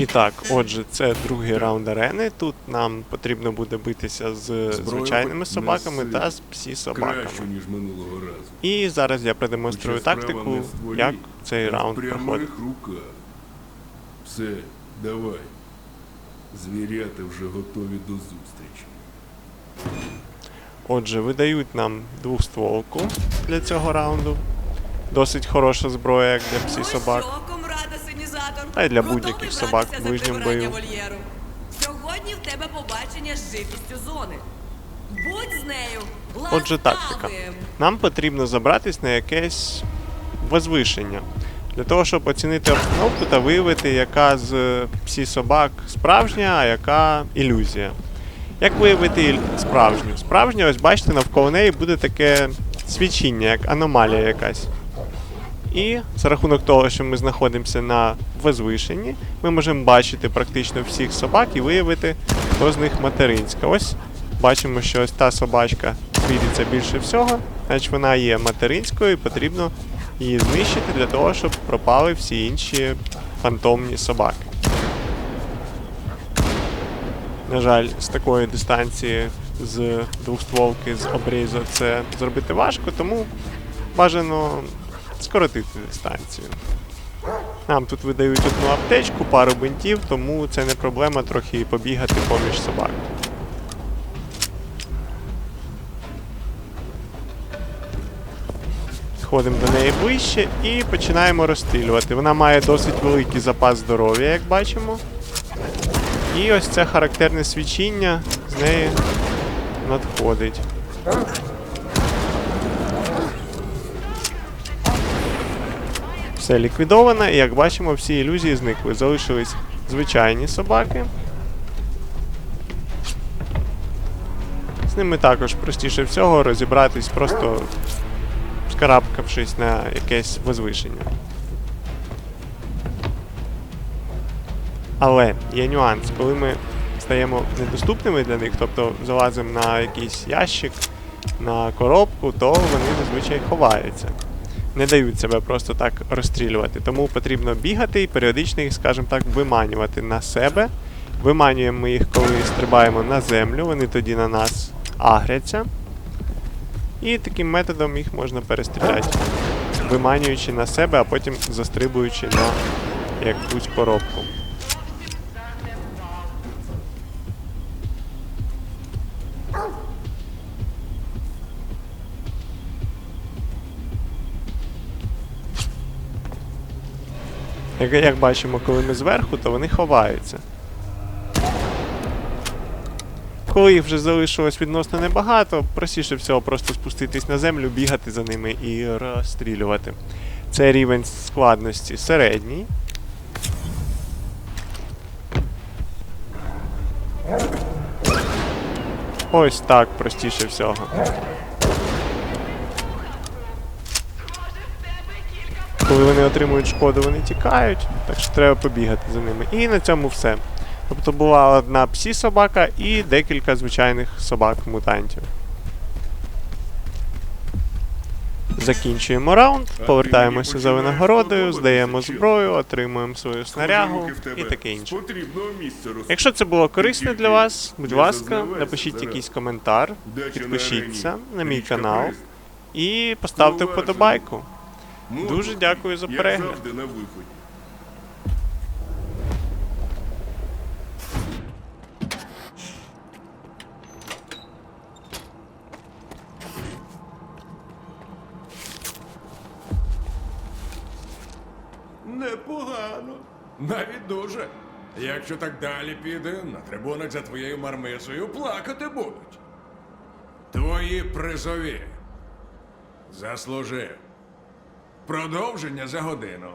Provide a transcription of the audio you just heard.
І так, отже, це другий раунд арени. Тут нам потрібно буде битися з звичайними собаками та з псі собаками. Краще, ніж минулого разу. І зараз я продемонструю тактику, стволі, як цей раунд проходить. Все, давай. Звірята вже готові до зустрічі. Отже, видають нам двохстволку для цього раунду. Досить хороша зброя, як для псі собак. Та й для будь-яких собак в ближньому бою. вольєру? Сьогодні в тебе побачення з живістю зони. Будь з нею. Отже, тактика. Нам потрібно забратись на якесь возвишення. Для того, щоб оцінити обстановку та виявити, яка з е, псі собак справжня, а яка ілюзія. Як виявити справжню? Справжня, ось бачите, навколо неї буде таке свічіння, як аномалія якась. І за рахунок того, що ми знаходимося на возвишенні, ми можемо бачити практично всіх собак і виявити, хто з них материнська. Ось бачимо, що ось та собачка світиться більше всього, значить вона є материнською і потрібно її знищити для того, щоб пропали всі інші фантомні собаки. На жаль, з такої дистанції з двохстволки з обрізу це зробити важко, тому бажано скоротити дистанцію. Нам тут видають одну аптечку, пару бинтів, тому це не проблема трохи побігати поміж собак. Ходимо до неї ближче і починаємо розстрілювати. Вона має досить великий запас здоров'я, як бачимо. І ось це характерне свічіння з неї надходить. Все ліквідовано, і як бачимо, всі ілюзії зникли. Залишились звичайні собаки. З ними також простіше всього розібратись, просто скарабкавшись на якесь возвишення. Але є нюанс, коли ми стаємо недоступними для них, тобто залазимо на якийсь ящик, на коробку, то вони зазвичай ховаються. Не дають себе просто так розстрілювати. Тому потрібно бігати і періодично їх, скажімо так, виманювати на себе. Виманюємо ми їх, коли стрибаємо на землю, вони тоді на нас агряться. І таким методом їх можна перестріляти, виманюючи на себе, а потім застрибуючи на якусь коробку. Як, як бачимо, коли ми зверху, то вони ховаються. Коли їх вже залишилось відносно небагато, простіше всього просто спуститись на землю, бігати за ними і розстрілювати. Це рівень складності середній. Ось так простіше всього. Коли вони отримують шкоду, вони тікають, так що треба побігати за ними. І на цьому все. Тобто була одна псі собака і декілька звичайних собак-мутантів. Закінчуємо раунд, повертаємося за винагородою, здаємо зброю, отримуємо свою снарягу і таке інше. Якщо це було корисно для вас, будь ласка, напишіть якийсь коментар, підпишіться на мій канал і поставте вподобайку. Модно, Дуже дякую за перегляд. завжди на виході. Непогано. Навіть дуже. Якщо так далі піде, на трибунах за твоєю мармисою плакати будуть. Твої призові. Заслужив. Продовження за годину.